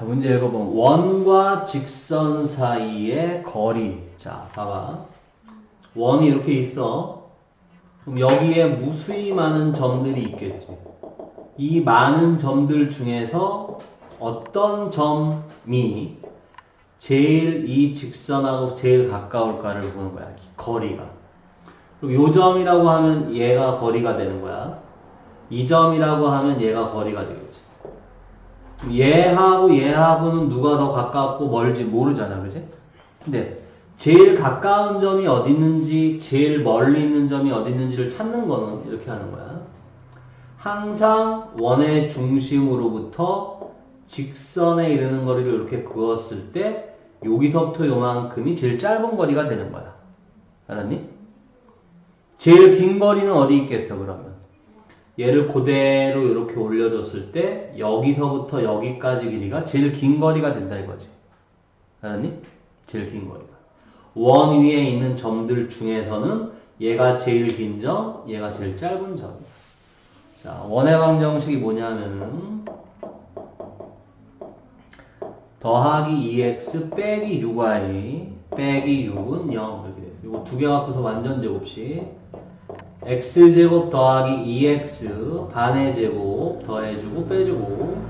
자, 문제 읽어보면 원과 직선 사이의 거리. 자, 봐봐. 원이 이렇게 있어. 그럼 여기에 무수히 많은 점들이 있겠지. 이 많은 점들 중에서 어떤 점이 제일 이 직선하고 제일 가까울까를 보는 거야. 거리가. 그리고 요 점이라고 하면 얘가 거리가 되는 거야. 이 점이라고 하면 얘가 거리가 되겠지. 얘하고 얘하고는 누가 더 가깝고 멀지 모르잖아, 그지? 근데 제일 가까운 점이 어디 있는지, 제일 멀리 있는 점이 어디 있는지를 찾는 거는 이렇게 하는 거야. 항상 원의 중심으로부터 직선에 이르는 거리를 이렇게 그었을 때 여기서부터 요만큼이 제일 짧은 거리가 되는 거야. 알았니? 제일 긴 거리는 어디 있겠어, 그러면? 얘를 그대로 이렇게 올려줬을 때 여기서부터 여기까지 길이가 제일 긴 거리가 된다 이거지. 알았니? 제일 긴 거리가. 원 위에 있는 점들 중에서는 얘가 제일 긴 점, 얘가 제일 짧은 점이야. 자, 원의 방정식이 뭐냐면은 더하기 2x 빼기 6y 빼기 6은 0 이렇게 돼요. 이거 두개 합해서 완전 제곱식 x제곱 더하기 2x 반의 제곱 더해주고 빼주고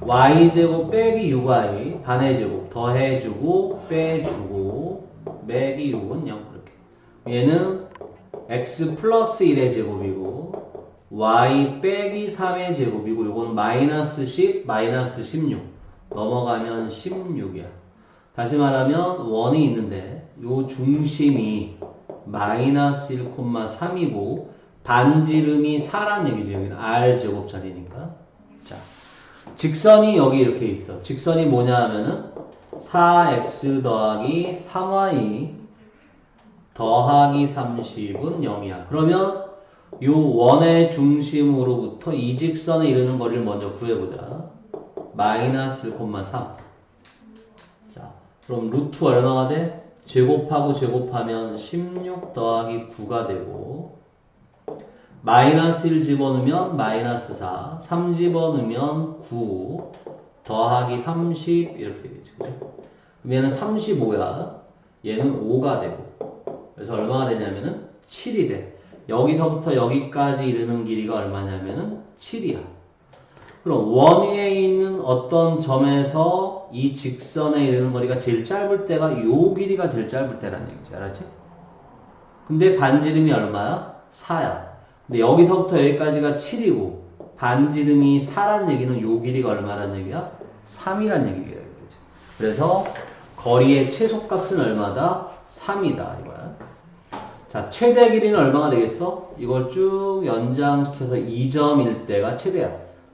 y제곱 빼기 6y 반의 제곱 더해주고 빼주고 빼기 6은 0 그렇게. 얘는 x 플러스 1의 제곱이고 y 빼기 3의 제곱이고 요건 마이너스 10 마이너스 16 넘어가면 16이야. 다시 말하면 원이 있는데 요 중심이 마이너스 1,3이고 반지름이 4란 얘기죠. 여기는 r 제곱짜리니까. 자, 직선이 여기 이렇게 있어. 직선이 뭐냐 하면은 4x 더하기 3y 더하기 30은 0이야. 그러면 요 원의 중심으로부터 이 직선에 이르는 거리를 먼저 구해보자. 마이너스 1,3. 자, 그럼 루트 얼마가 돼? 제곱하고 제곱하면 16 더하기 9가 되고 마이너스 1 집어넣으면 마이너스 4 3 집어넣으면 9 더하기 30 이렇게? 그럼 얘는 35야. 얘는 5가 되고. 그래서 얼마가 되냐면은 7이 돼. 여기서부터 여기까지 이르는 길이가 얼마냐면은 7이야. 그럼 원 위에 있는 어떤 점에서 이 직선에 이르는 거리가 제일 짧을 때가 요 길이가 제일 짧을 때라는 얘기지. 알았지? 근데 반지름이 얼마야? 4야. 근데 여기서부터 여기까지가 7이고 반지름이 4란 얘기는 요 길이가 얼마란 얘기야? 3이란 얘기야. 그지? 그래서 거리의 최소값은 얼마다? 3이다. 이거야. 자, 최대 길이는 얼마가 되겠어? 이걸 쭉 연장시켜서 2점일 때가 최대야.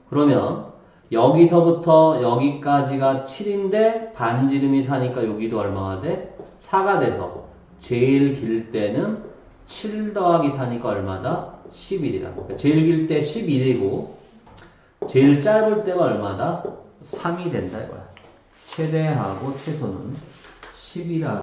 그러면 여기서부터 여기까지가 7인데 반지름이 4니까 여기도 얼마가 돼? 4가 돼서 제일 길 때는 7 더하기 4니까 얼마다? 11이다. 그러니까 제일 길 때 11이고 제일 짧을 때가 얼마다? 3이 된다 이거야. 최대하고 최소는 10이라